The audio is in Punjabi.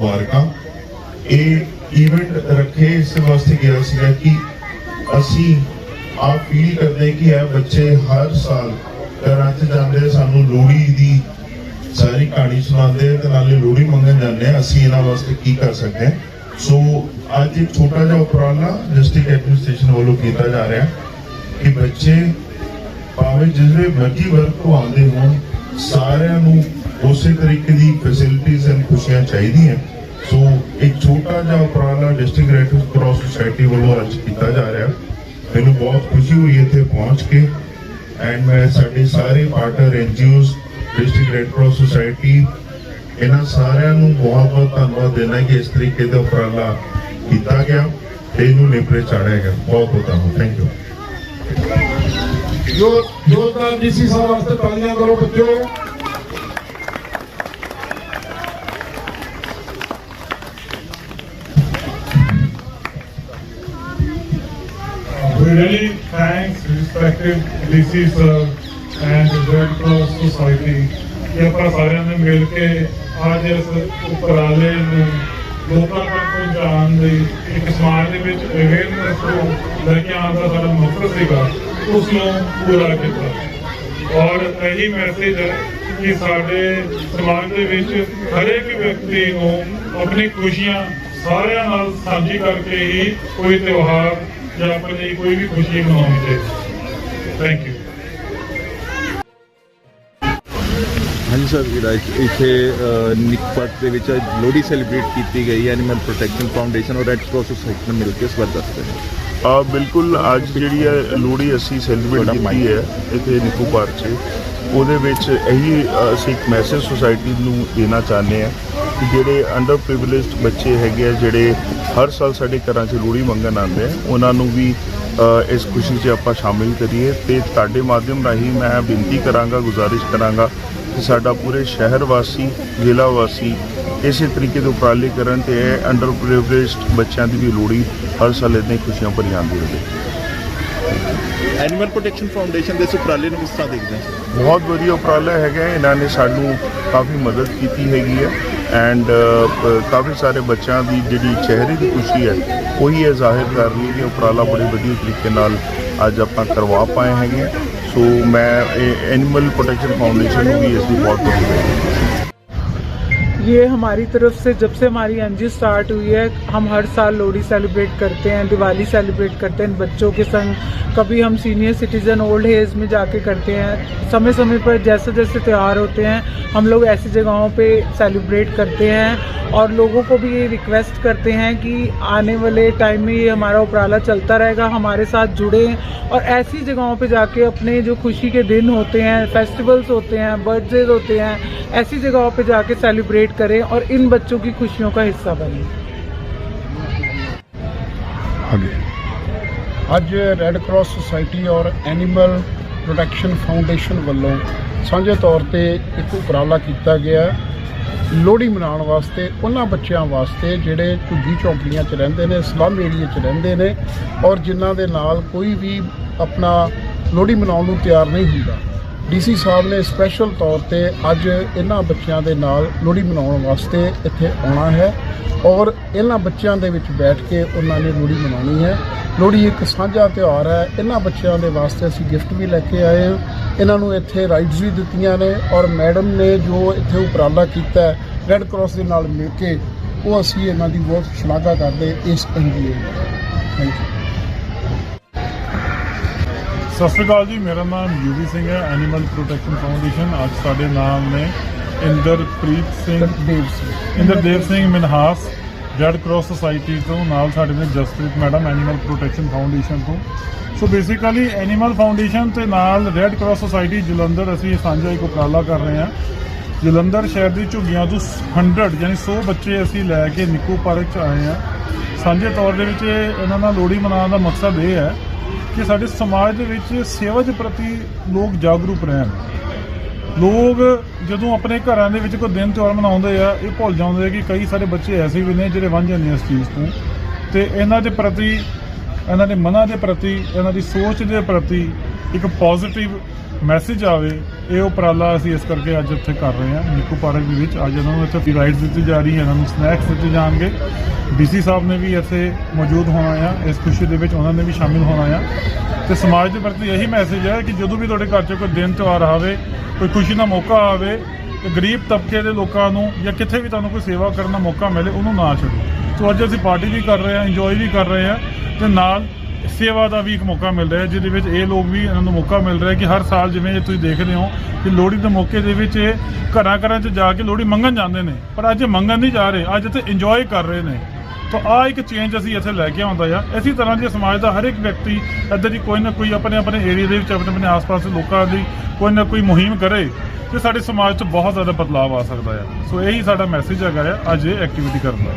ਮੁਬਾਰਕਾਂ। ਇਹ ਇਵੈਂਟ ਰੱਖੇ ਇਸ ਵਾਸਤੇ ਗਿਆ ਸੀਗਾ ਕਿ ਅਸੀਂ ਆ ਫੀਲ ਕਰਦੇ ਕਿ ਇਹ ਬੱਚੇ ਹਰ ਸਾਲ ਘਰਾਂ 'ਚ ਜਾਂਦੇ ਸਾਨੂੰ ਲੋਹੜੀ ਦੀ ਸਾਰੀ ਕਹਾਣੀ ਸੁਣਾਉਂਦੇ ਤੇ ਨਾਲੇ ਲੋਹੜੀ ਮੰਗਣ ਜਾਂਦੇ ਅਸੀਂ ਇਹਨਾਂ ਵਾਸਤੇ ਕੀ ਕਰ ਸਕਦੇ ਹਾਂ? ਸੋ ਅੱਜ ਇੱਕ ਛੋਟਾ ਜਿਹਾ ਉਪਰਾਲਾ ਡਿਸਟ੍ਰਿਕਟ ਐਡਮਿਨਿਸਟ੍ਰੇਸ਼ਨ ਵੱਲੋਂ ਕੀਤਾ ਜਾ ਰਿਹਾ ਕਿ ਬੱਚੇ ਭਾਵੇਂ ਜਿਹੜੇ ਮਰਜ਼ੀ ਵਰਗ ਤੋਂ ਆਉਂਦੇ ਹੋਣ, ਸਾਰਿਆਂ ਨੂੰ ਉਸੇ ਤਰੀਕੇ ਦੀ ਫੈਸਿਲਿਟੀਆਂ ਐਂਡ ਖੁਸ਼ੀਆਂ ਚਾਹੀਦੀਆਂ। ਸੋ ਇੱਕ ਛੋਟਾ ਜਿਹਾ ਉਪਰਾਲਾ ਡਿਸਟ੍ਰਿਕਟ ਰੈਡ ਕਰਾਸ ਸੁਸਾਇਟੀ ਵੱਲੋਂ ਅੱਜ ਕੀਤਾ ਜਾ ਰਿਹਾ। ਮੈਨੂੰ ਬਹੁਤ ਖੁਸ਼ੀ ਹੋਈ ਇੱਥੇ ਪਹੁੰਚ ਕੇ। ਐਂਡ ਮੈਂ, ਸਾਡੇ ਸਾਰੇ partner NGOs district red cross society ਇਹਨਾਂ ਸਾਰਿਆਂ ਨੂੰ ਬਹੁਤ ਬਹੁਤ ਧੰਨਵਾਦ ਦੇਣਾ ਕਿ ਇਸ ਤਰੀਕੇ ਦਾ ਉਪਰਾਲਾ ਕੀਤਾ ਗਿਆ ਤੇ ਇਹਨੂੰ ਨੇਪਰੇ ਚਾੜਿਆ ਗਿਆ। ਬਹੁਤ ਬਹੁਤ ਧੰਨਵਾਦ। ਥੈਂਕ ਯੂ ਜੋ ਜੋਰਦਾਰ ਡੀਸੀ ਸਾਹਿਬ ਵਾਸਤੇ ਤਾਲੀਆਂ ਕਰੋ ਬੱਚਿਓ। Thanks respected DC sir, and the Red Cross Society. ਕਿ ਆਪਾਂ ਸਾਰਿਆਂ ਨੇ ਮਿਲ ਕੇ ਅੱਜ ਇਸ ਉਪਰਾਲੇ ਨੂੰ ਲੋਕਾਂ ਤੱਕ ਪਹੁੰਚਾਉਣ ਲਈ ਇੱਕ ਸਮਾਜ ਦੇ ਵਿੱਚ ਅਵੇਅਰਨੈਸ ਨੂੰ ਲੈ ਕੇ ਆਉਣ ਦਾ ਸਾਡਾ ਮਕਸਦ ਸੀਗਾ, ਉਸ ਨੂੰ ਪੂਰਾ ਕੀਤਾ। ਔਰ ਇਹੀ ਮੈਸੇਜ ਹੈ ਕਿ ਸਾਡੇ ਸਮਾਜ ਦੇ ਵਿੱਚ ਹਰੇਕ ਵਿਅਕਤੀ ਨੂੰ ਆਪਣੀ ਖੁਸ਼ੀਆਂ ਸਾਰਿਆਂ ਨਾਲ ਸਾਂਝੀ ਕਰਕੇ ਹੀ ਕੋਈ ਤਿਉਹਾਰ ਜਾਂ ਆਪਣੀ ਕੋਈ ਵੀ ਖੁਸ਼ੀ ਮਨਾਉਣੀ ਚਾਹੀਦੀ ਥੈਂਕ ਯੂ ਹਾਂਜੀ ਸਰ ਜਿਹੜਾ ਇੱਥੇ- ਨਿਕਪਟ ਦੇ ਵਿੱਚ ਲੋਹੜੀ ਸੈਲੀਬ੍ਰੇਟ ਕੀਤੀ ਗਈ ਹੈ ਐਨੀਮਲ ਪ੍ਰੋਟੈਕਸ਼ਨ ਫਾਊਂਡੇਸ਼ਨ ਔਰ ਰੈੱਡ ਕਰਾਸ ਸੁਸਾਇਟੀ ਨਾਲ ਮਿਲ ਕੇ ਇਸ ਬਾਰੇ ਦੱਸਦੇ ਨੇ ਆ ਬਿਲਕੁਲ ਅੱਜ ਜਿਹੜੀ ਹੈ ਲੋਹੜੀ ਅਸੀਂ ਸੈਲੀਬ੍ਰੇਟ ਕੀਤੀ ਹੈ ਇੱਥੇ ਨਿੱਕੂ ਪਾਰਕ 'ਚ। ਉਹਦੇ ਵਿੱਚ ਇਹੀ ਅਸੀਂ ਇੱਕ ਮੈਸੇਜ ਸੁਸਾਇਟੀ ਨੂੰ ਦੇਣਾ ਚਾਹੁੰਦੇ ਆ ਕਿ ਜਿਹੜੇ ਅੰਡਰ ਪ੍ਰਿਵਿਲੇਜਡ ਬੱਚੇ ਹੈਗੇ ਆ ਜਿਹੜੇ ਹਰ ਸਾਲ ਸਾਡੇ ਘਰਾਂ 'ਚ ਲੋਹੜੀ ਮੰਗਣ ਆਉਂਦੇ ਆ। ਉਹਨਾਂ ਨੂੰ ਵੀ ਇਸ ਖੁਸ਼ੀ 'ਚ ਆਪਾਂ ਸ਼ਾਮਿਲ ਕਰੀਏ ਤੇ ਤੁਹਾਡੇ ਮਾਧਿਅਮ ਰਾਹੀਂ ਮੈਂ ਬੇਨਤੀ ਕਰਾਂਗਾ ਗੁਜ਼ਾਰਿਸ਼ ਕਰਾਂਗਾ ਕਿ ਸਾਡਾ ਪੂਰੇ ਸ਼ਹਿਰ ਵਾਸੀ ਜ਼ਿਲ੍ਹਾ ਵਾਸੀ ਇਸੇ ਤਰੀਕੇ ਦੇ ਉਪਰਾਲੇ ਕਰਨ ਤੇ ਅੰਡਰ ਪ੍ਰਿਵਿਲੇਜਡ ਬੱਚਿਆਂ ਦੀ ਵੀ ਲੋਹੜੀ ਹਰ ਸਾਲ ਇਦਾਂ ਹੀ ਖੁਸ਼ੀਆਂ ਭਰੀ ਜਾਂਦੀ ਰਹੇ। ਐਨੀਮਲ ਪ੍ਰੋਟੈਕਸ਼ਨ ਫਾਊਂਡੇਸ਼ਨ ਦੇ ਇਸ ਉਪਰਾਲੇ ਨੂੰ ਕਿਸ ਤਰ੍ਹਾਂ ਦੇਖਦੇ ਹੋ? ਬਹੁਤ ਵਧੀਆ ਉਪਰਾਲਾ ਹੈਗਾ। ਇਹਨਾਂ ਨੇ ਸਾਨੂੰ ਕਾਫੀ ਮਦਦ ਕੀਤੀ ਹੈਗੀ ਹੈ। ਐਂਡ uh, ਕਾਫੀ ਸਾਰੇ ਬੱਚਿਆਂ ਦੀ ਜਿਹੜੀ ਚਿਹਰੇ ਦੀ ਖੁਸ਼ੀ ਹੈ, ਉਹੀ ਇਹ ਜ਼ਾਹਿਰ ਕਰ ਰਹੀ ਕਿ ਉਪਰਾਲਾ ਬੜੇ ਵਧੀਆ ਤਰੀਕੇ ਨਾਲ ਅੱਜ ਆਪਾਂ ਕਰਵਾ ਪਾਏ ਹੈਗੇ ਹਾਂ। ਸੋ ਮੈਂ ਇਹ ਐਨੀਮਲ ਪ੍ਰੋਟੈਕਸ਼ਨ ਫਾਊਂਡੇਸ਼ਨ ਨੂੰ ਵੀ ਇਸ ਦੀ ਬਹੁਤ ਬਹੁਤ ये हमारी तरफ़ से जब से हमारी एनजी स्टार्ट हुई है, हम हर साल लोहड़ी सेलिब्रेट करते हैं, दिवाली सेलिब्रेट करते हैं, बच्चों के संग। कभी हम सीनियर सिटीजन ओल्ड एज में जाके करते हैं। समय समय पर जैसे जैसे त्यौहार होते हैं, हम लोग ऐसी जगहों पे सेलिब्रेट करते हैं। और लोगों को भी ये रिक्वेस्ट करते हैं कि आने वाले टाइम में ये हमारा उपराला चलता रहेगा हमारे साथ जुड़े और ऐसी जगहों पे जाके अपने जो खुशी के दिन होते हैं फेस्टिवल्स होते हैं बर्थडे होते हैं ऐसी जगहों पे जाके सेलिब्रेट करें और इन बच्चों की खुशियों का हिस्सा बनें ਅੱਜ ਰੈੱਡ ਕਰਾਸ ਸੁਸਾਇਟੀ ਔਰ ਐਨੀਮਲ ਪ੍ਰੋਟੈਕਸ਼ਨ ਫਾਊਂਡੇਸ਼ਨ ਵੱਲੋਂ ਸਾਂਝੇ ਤੌਰ ਤੇ ਇੱਕ ਉਪਰਾਲਾ ਕੀਤਾ ਗਿਆ ਹੈ। ਲੋਹੜੀ ਮਨਾਉਣ ਵਾਸਤੇ, ਉਹਨਾਂ ਬੱਚਿਆਂ ਵਾਸਤੇ ਜਿਹੜੇ ਝੁੱਗੀ ਝੌਂਪੜੀਆਂ 'ਚ ਰਹਿੰਦੇ ਨੇ, ਸਲਮ ਏਰੀਆ 'ਚ ਰਹਿੰਦੇ ਨੇ ਔਰ ਜਿਨ੍ਹਾਂ ਦੇ ਨਾਲ ਕੋਈ ਵੀ ਆਪਣਾ ਲੋਹੜੀ ਮਨਾਉਣ ਨੂੰ ਤਿਆਰ ਨਹੀਂ ਹੁੰਦਾ। ਡੀਸੀ ਸਾਹਿਬ ਨੇ ਸਪੈਸ਼ਲ ਤੌਰ ਤੇ ਅੱਜ ਇਹਨਾਂ ਬੱਚਿਆਂ ਦੇ ਨਾਲ ਲੋਹੜੀ ਮਨਾਉਣ ਵਾਸਤੇ ਇੱਥੇ ਆਉਣਾ ਹੈ ਔਰ ਇਹਨਾਂ ਬੱਚਿਆਂ ਦੇ ਵਿੱਚ ਬੈਠ ਕੇ ਉਹਨਾਂ ਨੇ ਲੋਹੜੀ ਮਨਾਉਣੀ ਹੈ। ਲੋਹੜੀ ਇੱਕ ਸਾਂਝਾ ਤਿਉਹਾਰ ਹੈ। ਇਹਨਾਂ ਬੱਚਿਆਂ ਦੇ ਵਾਸਤੇ ਅਸੀਂ ਗਿਫਟ ਵੀ ਲੈ ਕੇ ਆਏ। ਹਾਂ ਇਹਨਾਂ ਨੂੰ ਇੱਥੇ ਰਾਈਡਸ ਵੀ ਦਿੱਤੀਆਂ ਨੇ ਔਰ ਮੈਡਮ ਨੇ ਜੋ ਇੱਥੇ ਉਪਰਾਲਾ ਕੀਤਾ ਰੈੱਡ ਕਰਾਸ ਦੇ ਨਾਲ ਮਿਲ ਕੇ ਉਹ ਅਸੀਂ ਇਹਨਾਂ ਦੀ ਬਹੁਤ ਸ਼ਲਾਘਾ ਕਰਦੇ ਇਸ ਐਨਜੀਓ ਥੈਂਕ ਯੂ ਸਤਿ ਸ਼੍ਰੀ ਅਕਾਲ ਜੀ ਮੇਰਾ ਨਾਮ ਯੂਵੀ ਸਿੰਘ ਹੈ ਐਨੀਮਲ ਪ੍ਰੋਟੈਕਸ਼ਨ ਫਾਊਂਡੇਸ਼ਨ ਅੱਜ ਸਾਡੇ ਨਾਲ ਨੇ Inderpreet Singh Dev Singh. Inderdev Singh Minhas red cross society ਤੋਂ ਨਾਲ ਸਾਡੇ ਨੇ Jaspreet madam animal protection foundation ਤੋਂ। ਸੋ ਬੇਸਿਕਲੀ ਐਨੀਮਲ ਫਾਊਂਡੇਸ਼ਨ ਤੇ ਨਾਲ ਰੈੱਡ ਕਰਾਸ ਸੁਸਾਇਟੀ ਜਲੰਧਰ ਅਸੀਂ ਸਾਂਝਾ ਇੱਕ ਉਪਰਾਲਾ ਕਰ ਰਹੇ ਹਾਂ। ਜਲੰਧਰ ਸ਼ਹਿਰ ਦੀ ਝੁੱਗੀਆਂ ਤੋਂ 100 ਯਾਨੀ 100 ਬੱਚੇ ਅਸੀਂ ਲੈ ਕੇ ਨਿੱਕੂ ਪਾਰਕ ਚ ਆਏ ਹਾਂ। ਸਾਂਝੇ ਤੌਰ ਦੇ ਵਿੱਚ ਇਹਨਾਂ ਨਾਲ ਲੋਹੜੀ ਮਨਾਉਣ ਦਾ ਮਕਸਦ ਇਹ ਹੈ ਕਿ ਸਾਡੇ ਸਮਾਜ ਦੇ ਵਿੱਚ ਸੇਵਾ ਦੇ ਪ੍ਰਤੀ ਲੋਕ ਜਾਗਰੂਕ ਰਹਿਣ। ਲੋਕ ਜਦੋਂ ਆਪਣੇ ਘਰਾਂ ਦੇ ਵਿੱਚ ਕੋਈ ਦਿਨ ਤਿਉਹਾਰ ਮਨਾਉਂਦੇ ਆ, ਇਹ ਭੁੱਲ ਜਾਂਦੇ ਆ ਕਿ ਕਈ ਸਾਰੇ ਬੱਚੇ ਐਸੇ ਵੀ ਨੇ ਜਿਹੜੇ ਵਾਂਝ ਜਾਂਦੇ ਆ ਇਸ ਚੀਜ਼ ਤੋਂ। ਤੇ ਇਹਨਾਂ ਦੇ ਪ੍ਰਤੀ, ਇਹਨਾਂ ਦੇ ਮਨਾਂ ਦੇ ਪ੍ਰਤੀ, ਇਹਨਾਂ ਦੀ ਸੋਚ ਦੇ ਪ੍ਰਤੀ ਇੱਕ ਪੋਜ਼ਿਟਿਵ ਮੈਸੇਜ ਆਵੇ ਇਹ ਉਪਰਾਲਾ ਅਸੀਂ ਇਸ ਕਰਕੇ ਅੱਜ ਇੱਥੇ ਕਰ ਰਹੇ ਹਾਂ। ਨਿੱਕੂ ਪਾਰਕ ਦੇ ਵਿੱਚ ਅੱਜ ਇਹਨਾਂ ਨੂੰ ਇੱਥੇ ਫ੍ਰੀ ਰਾਈਡਸ ਦਿੱਤੀ ਜਾ ਰਹੀ ਹੈ। ਇਹਨਾਂ ਨੂੰ ਸਨੈਕਸ ਦਿੱਤੇ ਜਾਣਗੇ। ਡੀਸੀ ਸਾਹਿਬ ਨੇ ਵੀ ਇੱਥੇ ਮੌਜੂਦ ਹੋਣਾ ਆ। ਇਸ ਖੁਸ਼ੀ ਦੇ ਵਿੱਚ ਉਹਨਾਂ ਨੇ ਵੀ ਸ਼ਾਮਿਲ ਹੋਣਾ ਆ। ਤੇ ਸਮਾਜ ਦੇ ਪ੍ਰਤੀ ਇਹੀ ਮੈਸੇਜ ਹੈ ਕਿ ਜਦੋਂ ਵੀ ਤੁਹਾਡੇ ਘਰ 'ਚ ਕੋਈ ਦਿਨ ਤਿਉਹਾਰ ਆਵੇ, ਕੋਈ ਖੁਸ਼ੀ ਦਾ ਮੌਕਾ ਆਵੇ, ਤੇ ਗਰੀਬ ਤਬਕੇ ਦੇ ਲੋਕਾਂ ਨੂੰ ਜਾਂ ਕਿੱਥੇ ਵੀ ਤੁਹਾਨੂੰ ਕੋਈ ਸੇਵਾ ਕਰਨ ਦਾ ਮੌਕਾ ਮਿਲੇ, ਉਹਨੂੰ ਨਾ ਛੱਡੋ। ਸੋ ਅੱਜ ਅਸੀਂ ਪਾਰਟੀ ਵੀ ਕਰ ਰਹੇ ਹਾਂ ਇੰਜੋਏ ਵੀ ਕਰ ਰਹੇ ਹਾਂ। ਤੇ ਨਾਲ ਸੇਵਾ ਦਾ ਵੀ ਇੱਕ ਮੌਕਾ ਮਿਲ ਰਿਹਾ ਜਿਹਦੇ ਵਿੱਚ ਇਹ ਲੋਕ ਵੀ ਇਹਨਾਂ ਨੂੰ ਮੌਕਾ ਮਿਲ ਰਿਹਾ ਕਿ ਹਰ ਸਾਲ ਜਿਵੇਂ ਇਹ ਤੁਸੀਂ ਦੇਖਦੇ ਹੋ ਕਿ ਲੋਹੜੀ ਦੇ ਮੌਕੇ ਦੇ ਵਿੱਚ ਇਹ ਘਰਾਂ ਘਰਾਂ 'ਚ ਜਾ ਕੇ ਲੋਹੜੀ ਮੰਗਣ ਜਾਂਦੇ ਨੇ, ਪਰ ਅੱਜ ਮੰਗਣ ਨਹੀਂ ਜਾ ਰਹੇ, ਅੱਜ ਇੱਥੇ ਇੰਜੋਏ ਕਰ ਰਹੇ ਨੇ। ਤਾਂ ਆ ਇੱਕ ਚੇਂਜ ਅਸੀਂ ਇੱਥੇ ਲੈ ਕੇ ਆਉਂਦਾ ਆ ਇਸੇ ਤਰ੍ਹਾਂ ਜੇ ਸਮਾਜ ਦਾ ਹਰ ਇੱਕ ਵਿਅਕਤੀ ਇੱਦਾਂ ਦੀ ਕੋਈ ਨਾ ਕੋਈ ਆਪਣੇ ਆਪਣੇ ਏਰੀਆ ਦੇ ਵਿੱਚ, ਆਪਣੇ ਆਪਣੇ ਆਸ-ਪਾਸ ਦੇ ਲੋਕਾਂ ਦੀ ਕੋਈ ਨਾ ਕੋਈ ਮੁਹਿੰਮ ਕਰੇ ਤੇ ਸਾਡੇ ਸਮਾਜ 'ਚ ਬਹੁਤ ਜ਼ਿਆਦਾ ਬਦਲਾਅ ਆ ਸਕਦਾ ਆ। ਸੋ ਇਹੀ ਸਾਡਾ ਮੈਸੇਜ ਹੈਗਾ ਆ, ਅੱਜ ਇਹ ਐਕਟੀਵਿਟੀ ਕਰਨ ਦਾ।